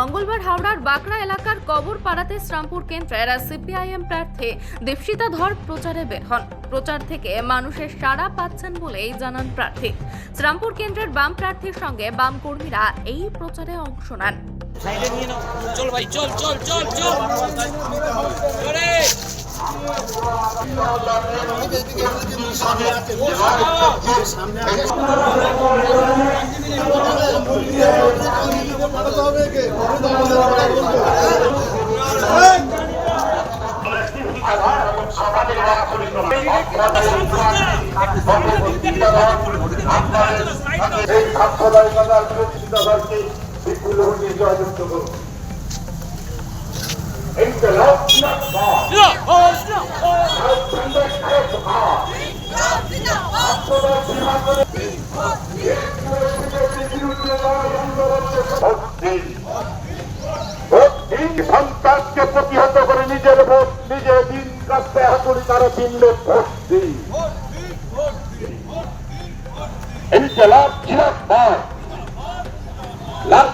মঙ্গলবার হাওড়ার বাঁকড়া এলাকার কবর পাড়াতে শ্রামপুর কেন্দ্রের সিপিআইএম প্রার্থী দীপশিতা ধর প্রচারে বের হন। প্রচার থেকে মানুষের সাড়া পাচ্ছেন বলেই জানান প্রার্থী। শ্রামপুর কেন্দ্রের বাম প্রার্থীর সঙ্গে বাম কর্মীরা এই প্রচারে অংশ নেন। চল ভাই চল চল চল চল। আরে এই সাম্প্রদায়িকতার চিন্তাধারকে বিপুল হতে জয়যুক্ত করুন এই যে লাভ সন্ত্রাসকে প্রতিহত করে নিজের ভোট নিজে দিন কাটতে হাতুড়ি তারা লোক ভোট দিই লাভ ছিল লাভ